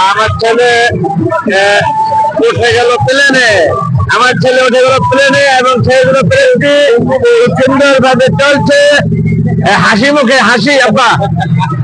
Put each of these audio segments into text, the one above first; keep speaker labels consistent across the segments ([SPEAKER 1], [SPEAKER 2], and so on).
[SPEAKER 1] আমার ছেলে উঠে গেল প্লেনে। আমার ছেলে উঠে গেল প্লেনে এবং ছেলেগুলো প্লেনটি সুন্দর ভাবে চলছে হাসি মুখে হাসি, আব্বা।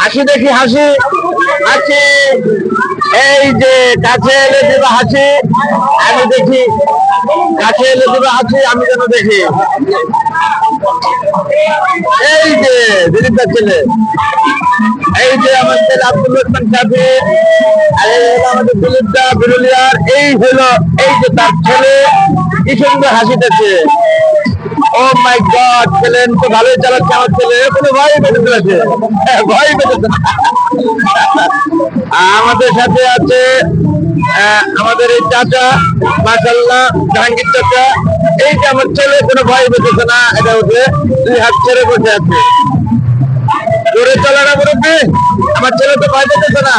[SPEAKER 1] হাসি দেখি হাসি হাসি। এই যে কাছে এলে দেবে হাসি, আমি দেখি। কাছে এলে দেবে হাসি, আমি যেন দেখি। এই যে দিলীপের ছেলে। এই যে ছেলে আব্দুল রহমান সাহেব। আর এই হলো আমাদের দিলীপদা, বিরুলিয়ার, এই হলো, এই যে তার ছেলে। কি সুন্দর হাসিতেছে ও মাই গড ছেলেন তো ভালোই চালাচ্ছে আমার ছেলে। কোনো ভয় পেতে চলেছে। ভয় পেতে আমাদের সাথে আছে আমাদের এই চাচা মাসাল্লাহ জাহাঙ্গীর চাচা। এই যে আমার ছেলে, কোনো ভয় পেতেছে না, এটা উঠে দুই হাত ছেড়ে বসে আছে। জোরে চলে না মুরব্বী, আমার ছেলে তো ভয় পেতেছে না।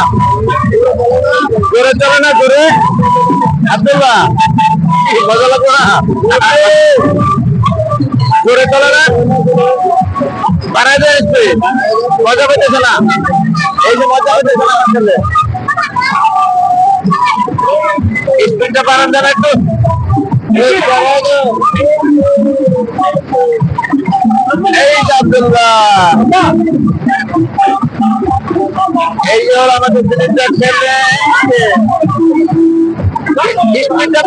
[SPEAKER 1] জোরে চলে না, জোরে। আব্দুল্লাহ মজা লাগবে না? জোরে চলে না। বাড়াই স্পিড মজা পেতেছে না। এই যে মজা না আমার ছেলে স্পিডটা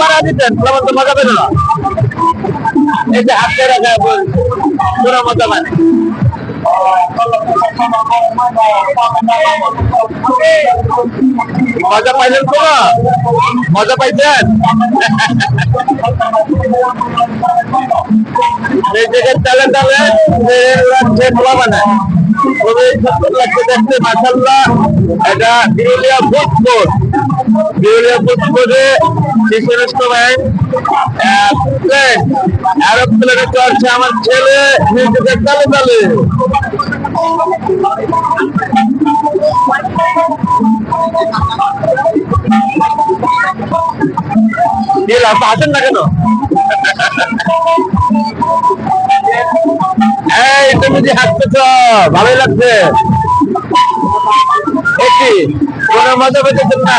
[SPEAKER 1] বাড়ান দেন মজা পেল না। এই যে হাতে রাখা পুরো মজা মানে মজা পাইলেন তো মজা পাইছেন? জায়গায় তালে তালে দেখতে মাসাল্লাহ এটা বিরুলিয়া ভোজপুর। প্লেনে চলছে আমার ছেলে মিউজিকের তালে আসেন না কেন? তুমি যে হাসতেছ ভালোই লাগছে। কি, কোনো মজা পেতেছেন না?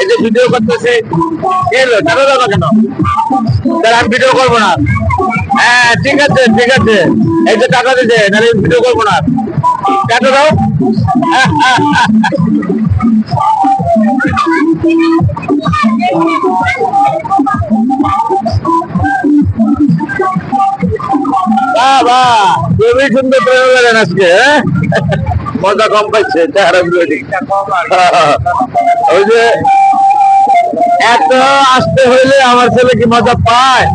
[SPEAKER 1] এই যে ভিডিও করতেছে দাও কেন? তাহলে আমি ভিডিও করব না। হ্যাঁ ঠিক আছে ঠিক আছে। এই যে টাকা দিতে ভিডিও করব না। টাকা দাও? বাবা, খুবই সুন্দর প্রয়োগ করেন আজকে হ্যাঁ? মজা কম পাইছে, চেহারা গুলো ওই যে এত আসতে হইলে আমার ছেলে কি মজা পায়?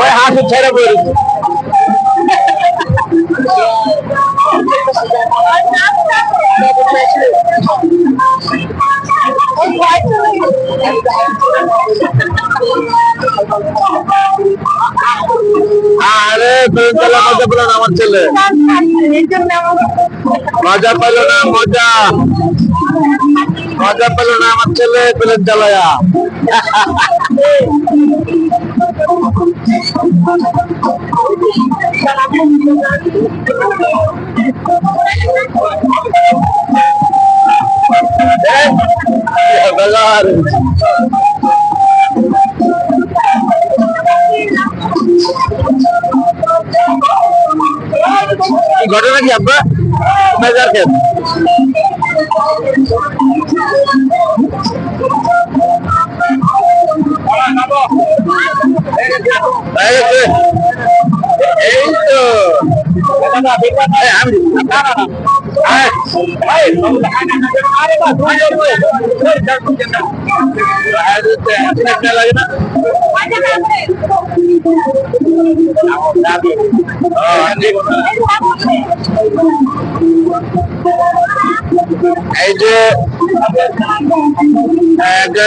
[SPEAKER 1] ওই হাসি ছেড়ে পড়েছে। মজা পেল না আমার ছেলে? মজা পেল না, মজা। মজা পেল না আমার ছেলে, পেলেন চালায়া। বেলার ঘটনা কি আব্বা মেজার খেত এই লাগে না এই যে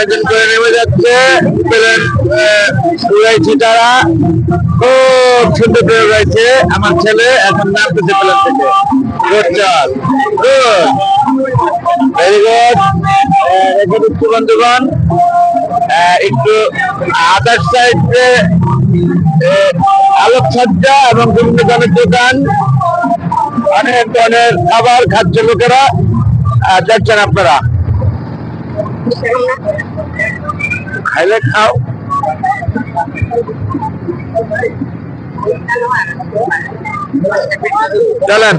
[SPEAKER 1] একজন করে নেমে যাচ্ছে। উড়াইছি তারা। খুব সুন্দর করে উড়াইছে। আমার ছেলে এখন নামতেছে প্লেন থেকে। Good job, good. Very good এখন একটু বন্ধুগণ একটু আদার সাইডে আলোকসজ্জা এবং বিভিন্ন ধরনের দোকান। অনেক ধরনের খাবার খাচ্ছে লোকেরা আহ, দেখছেন আপনারা খাইলে খাও চলেন